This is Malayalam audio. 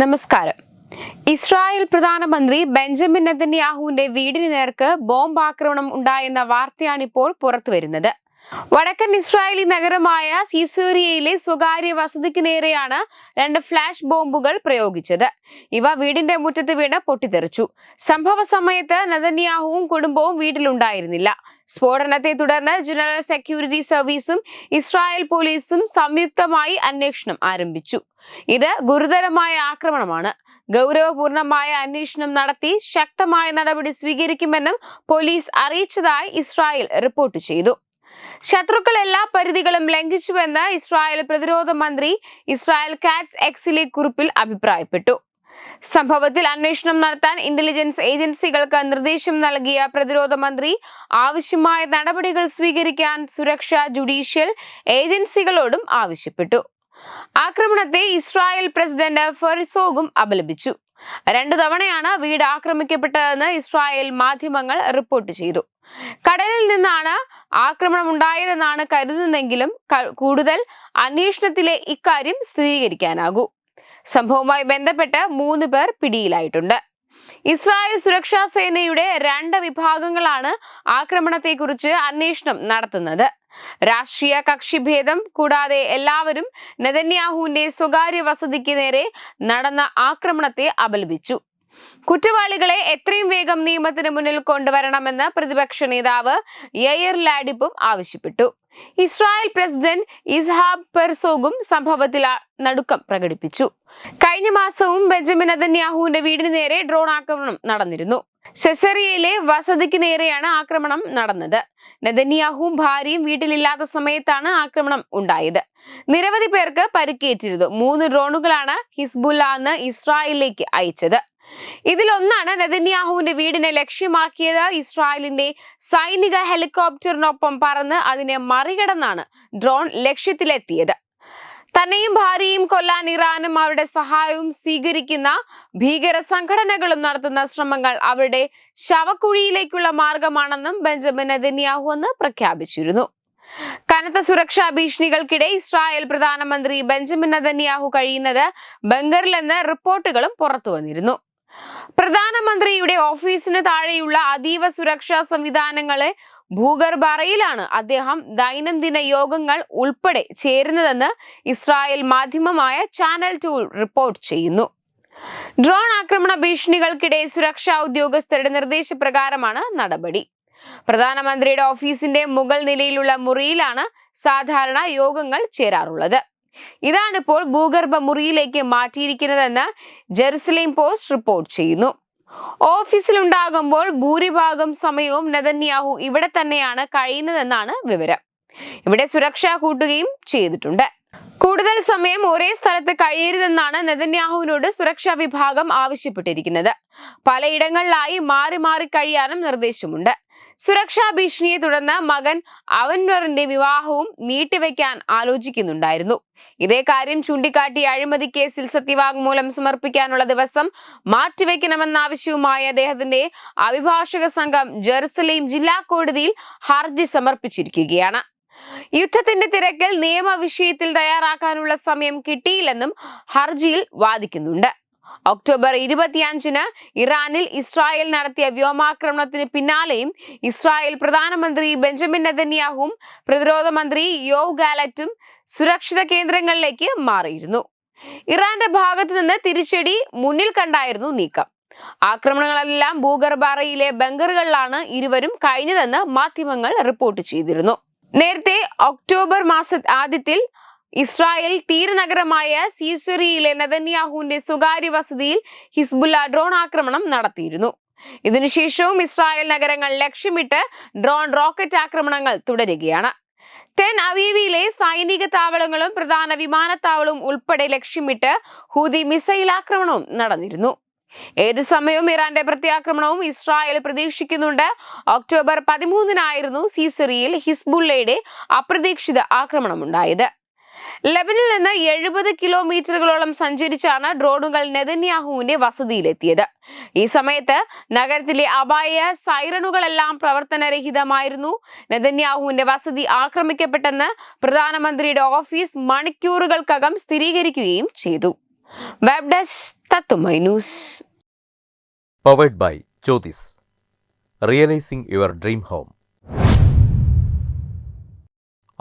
നമസ്കാരം. ഇസ്രായേൽ പ്രധാനമന്ത്രി ബെഞ്ചമിൻ നെതന്യാഹുവിന്റെ വീടിന് നേർക്ക് ബോംബ് ആക്രമണം ഉണ്ടായെന്ന വാർത്തയാണിപ്പോൾ പുറത്തുവരുന്നത്. വടക്കൻ ഇസ്രായേലി നഗരമായ സീസേറിയയിലെ സ്വകാര്യ വസതിക്ക് നേരെയാണ് രണ്ട് ഫ്ലാഷ് ബോംബുകൾ പ്രയോഗിച്ചത്. ഇവ വീടിന്റെ മുറ്റത്ത് വീണ് പൊട്ടിത്തെറിച്ചു. സംഭവ സമയത്ത് നദന്യാഹുവും കുടുംബവും വീട്ടിലുണ്ടായിരുന്നില്ല. സ്ഫോടനത്തെ തുടർന്ന് ജനറൽ സെക്യൂരിറ്റി സർവീസും ഇസ്രായേൽ പോലീസും സംയുക്തമായി അന്വേഷണം ആരംഭിച്ചു. ഇത് ഗുരുതരമായ ആക്രമണമാണ്. ഗൗരവപൂർണമായ അന്വേഷണം നടത്തി ശക്തമായ നടപടി സ്വീകരിക്കുമെന്നും പോലീസ് അറിയിച്ചതായി ഇസ്രായേൽ റിപ്പോർട്ട് ചെയ്തു. ശത്രുക്കൾ എല്ലാ പരിധികളും ലംഘിച്ചുവെന്ന് ഇസ്രായേൽ പ്രതിരോധ മന്ത്രി ഇസ്രായേൽ കാറ്റ്സ് എക്സിലെ കുറിപ്പിൽ അഭിപ്രായപ്പെട്ടു. സംഭവത്തിൽ അന്വേഷണം നടത്താൻ ഇന്റലിജൻസ് ഏജൻസികൾക്ക് നിർദ്ദേശം നൽകിയ പ്രതിരോധ മന്ത്രി ആവശ്യമായ നടപടികൾ സ്വീകരിക്കാൻ സുരക്ഷാ ജുഡീഷ്യൽ ഏജൻസികളോടും ആവശ്യപ്പെട്ടു. ആക്രമണത്തെ ഇസ്രായേൽ പ്രസിഡന്റ് ഫെറിസോഗും അപലപിച്ചു. രണ്ടു തവണയാണ് വീട് ആക്രമിക്കപ്പെട്ടതെന്ന് ഇസ്രായേൽ മാധ്യമങ്ങൾ റിപ്പോർട്ട് ചെയ്തു. കടലിൽ നിന്നാണ് ആക്രമണം ഉണ്ടായതെന്നാണ് കരുതുന്നതെങ്കിലും കൂടുതൽ അന്വേഷണത്തിലെ ഇക്കാര്യം സ്ഥിരീകരിക്കാനാകൂ. സംഭവവുമായി ബന്ധപ്പെട്ട് മൂന്ന് പേർ പിടിയിലായിട്ടുണ്ട്. ഇസ്രായേൽ സുരക്ഷാ സേനയുടെ രണ്ട് വിഭാഗങ്ങളാണ് ആക്രമണത്തെക്കുറിച്ച് അന്വേഷണം നടത്തുന്നത്. രാഷ്ട്രീയ കക്ഷിഭേദം കൂടാതെ എല്ലാവരും നെതന്യാഹുവിന്റെ സ്വകാര്യ വസതിക്ക് നേരെ നടന്ന ആക്രമണത്തെ അപലപിച്ചു. കുറ്റവാളികളെ എത്രയും വേഗം നിയമത്തിന് മുന്നിൽ കൊണ്ടുവരണമെന്ന് പ്രതിപക്ഷ നേതാവ് എയർ ലാഡിപ്പും ആവശ്യപ്പെട്ടു. ഇസ്രായേൽ പ്രസിഡന്റ് ഇസ്ഹാബ് പെർസോഗും സംഭവത്തിൽ നടുക്കം പ്രകടിപ്പിച്ചു. കഴിഞ്ഞ മാസവും ബെഞ്ചമിൻ അതന്യാഹുവിന്റെ വീടിന് നേരെ ഡ്രോൺ ആക്രമണം നടന്നിരുന്നു. സെസറിയയിലെ വസതിക്ക് നേരെയാണ് ആക്രമണം നടന്നത്. നെതന്യാഹുവും ഭാര്യയും വീട്ടിലില്ലാത്ത സമയത്താണ് ആക്രമണം ഉണ്ടായത്. നിരവധി പേർക്ക് പരിക്കേറ്റിരുന്നു. മൂന്ന് ഡ്രോണുകളാണ് ഹിസ്ബുല്ല എന്ന് ഇസ്രായേലിലേക്ക് അയച്ചത്. ഇതിലൊന്നാണ് നെതന്യാഹുവിന്റെ വീടിനെ ലക്ഷ്യമാക്കിയത് ഇസ്രായേലിന്റെ സൈനിക ഹെലികോപ്റ്ററിനൊപ്പം പറന്ന് അതിനെ മറികടന്നാണ് ഡ്രോൺ ലക്ഷ്യത്തിലെത്തിയത്. തന്നെയും ഭാര്യയും കൊല്ലാൻ ഇറാനും അവരുടെ സഹായവും സ്വീകരിക്കുന്ന ഭീകര സംഘടനകളും നടത്തുന്ന ശ്രമങ്ങൾ അവരുടെ ശവക്കുഴിയിലേക്കുള്ള മാർഗമാണെന്നും ബെഞ്ചമിൻ നെതന്യാഹു എന്ന് പ്രഖ്യാപിച്ചിരുന്നു. കനത്ത സുരക്ഷാ ഭീഷണികൾക്കിടെ ഇസ്രായേൽ പ്രധാനമന്ത്രി ബെഞ്ചമിൻ നെതന്യാഹു കഴിയുന്നത് ബംഗറിലെന്ന് റിപ്പോർട്ടുകളും പുറത്തു വന്നിരുന്നു പ്രധാനമന്ത്രിയുടെ ഓഫീസിന് താഴെയുള്ള അതീവ സുരക്ഷാ സംവിധാനങ്ങളെ ഭൂഗർഭ അറയിലാണ് അദ്ദേഹം ദൈനംദിന യോഗങ്ങൾ ഉൾപ്പെടെ ചേരുന്നതെന്ന് ഇസ്രായേൽ മാധ്യമമായ ചാനൽ ടു റിപ്പോർട്ട് ചെയ്യുന്നു. ഡ്രോൺ ആക്രമണ ഭീഷണികൾക്കിടെ സുരക്ഷാ ഉദ്യോഗസ്ഥരുടെ നിർദ്ദേശപ്രകാരമാണ് നടപടി. പ്രധാനമന്ത്രിയുടെ ഓഫീസിന്റെ മുകൾ നിലയിലുള്ള മുറിയിലാണ് സാധാരണ യോഗങ്ങൾ ചേരാറുള്ളത്. ഇതാണിപ്പോൾ ഭൂഗർഭ മുറിയിലേക്ക് മാറ്റിയിരിക്കുന്നതെന്ന് ജെറുസലേം പോസ്റ്റ് റിപ്പോർട്ട് ചെയ്യുന്നു. ഓഫീസിലുണ്ടാകുമ്പോൾ ഭൂരിഭാഗം സമയവും നെതന്യാഹു ഇവിടെ തന്നെയാണ് കഴിയുന്നതെന്നാണ് വിവരം. ഇവിടെ സുരക്ഷ കൂട്ടുകയും ചെയ്തിട്ടുണ്ട്. കൂടുതൽ സമയം ഒരേ സ്ഥലത്ത് കഴിയരുതെന്നാണ് നെതന്യാഹുവിനോട് സുരക്ഷാ വിഭാഗം ആവശ്യപ്പെട്ടിരിക്കുന്നത്. പലയിടങ്ങളിലായി മാറി മാറി കഴിയാനും നിർദ്ദേശമുണ്ട്. സുരക്ഷാ ഭീഷണിയെ തുടർന്ന് മകൻ അവൻവറിന്റെ വിവാഹവും നീട്ടിവെക്കാൻ ആലോചിക്കുന്നുണ്ടായിരുന്നു. ഇതേ കാര്യം ചൂണ്ടിക്കാട്ടി അഴിമതി കേസിൽ സത്യവാങ്മൂലം സമർപ്പിക്കാനുള്ള ദിവസം മാറ്റിവെക്കണമെന്ന ആവശ്യവുമായി അദ്ദേഹത്തിന്റെ അഭിഭാഷക സംഘം ജെറുസലേം ജില്ലാ കോടതിയിൽ ഹർജി സമർപ്പിച്ചിരിക്കുകയാണ്. യുദ്ധത്തിന്റെ തിരക്കിൽ നിയമ വിഷയത്തിൽ തയ്യാറാക്കാനുള്ള സമയം കിട്ടിയില്ലെന്നും ഹർജിയിൽ വാദിക്കുന്നുണ്ട്. ഒക്ടോബർ ഇരുപത്തിയഞ്ചിന് ഇറാനിൽ ഇസ്രായേൽ നടത്തിയ വ്യോമാക്രമണത്തിന് പിന്നാലെയും ഇസ്രായേൽ പ്രധാനമന്ത്രി ബെഞ്ചമിൻ നെതന്യാഹും പ്രതിരോധ മന്ത്രി യോവ് ഗാലറ്റും സുരക്ഷിത കേന്ദ്രങ്ങളിലേക്ക് മാറിയിരുന്നു. ഇറാന്റെ ഭാഗത്തു നിന്ന് തിരിച്ചടി മുന്നിൽ കണ്ടായിരുന്നു നീക്കം. ആക്രമണങ്ങളെല്ലാം ഭൂഗർഭാറയിലെ ബങ്കറുകളിലാണ് ഇരുവരും കഴിഞ്ഞതെന്ന് മാധ്യമങ്ങൾ റിപ്പോർട്ട് ചെയ്തിരുന്നു. നേരത്തെ ഒക്ടോബർ മാസ ആദ്യത്തിൽ ഇസ്രായേൽ തീരനഗരമായ സീസറിയിലെ നെതന്യാഹുവിന്റെ സ്വകാര്യ വസതിയിൽ ഹിസ്ബുല്ല ഡ്രോൺ ആക്രമണം നടത്തിയിരുന്നു. ഇതിനുശേഷവും ഇസ്രായേൽ നഗരങ്ങൾ ലക്ഷ്യമിട്ട് ഡ്രോൺ റോക്കറ്റ് ആക്രമണങ്ങൾ തുടരുകയാണ്. തെൻ അവീവിയിലെ സൈനിക താവളങ്ങളും പ്രധാന വിമാനത്താവളവും ഉൾപ്പെടെ ലക്ഷ്യമിട്ട് ഹൂതി മിസൈൽ ആക്രമണവും നടന്നിരുന്നു. ഏത് സമയവും ഇറാന്റെ പ്രത്യാക്രമണവും ഇസ്രായേൽ പ്രതീക്ഷിക്കുന്നുണ്ട്. ഒക്ടോബർ പതിമൂന്നിനായിരുന്നു സീസറിയിൽ ഹിസ്ബുള്ളയുടെ അപ്രതീക്ഷിത ആക്രമണമുണ്ടായത്. ലെബനിൽ നിന്ന് എഴുപത് കിലോമീറ്ററുകളോളം സഞ്ചരിച്ചാണ് ഡ്രോണുകൾ നെതന്യാഹുവിന്റെ വസതിയിലെത്തിയത് ഈ സമയത്ത് നഗരത്തിലെ അപായ സൈറണുകളെല്ലാം പ്രവർത്തനരഹിതമായിരുന്നു നെതന്യാഹുവിന്റെ വസതി ആക്രമിക്കപ്പെട്ടെന്ന് പ്രധാനമന്ത്രിയുടെ ഓഫീസ് മണിക്കൂറുകൾക്കകം സ്ഥിരീകരിക്കുകയും ചെയ്തു Jyotis. Realizing your dream home.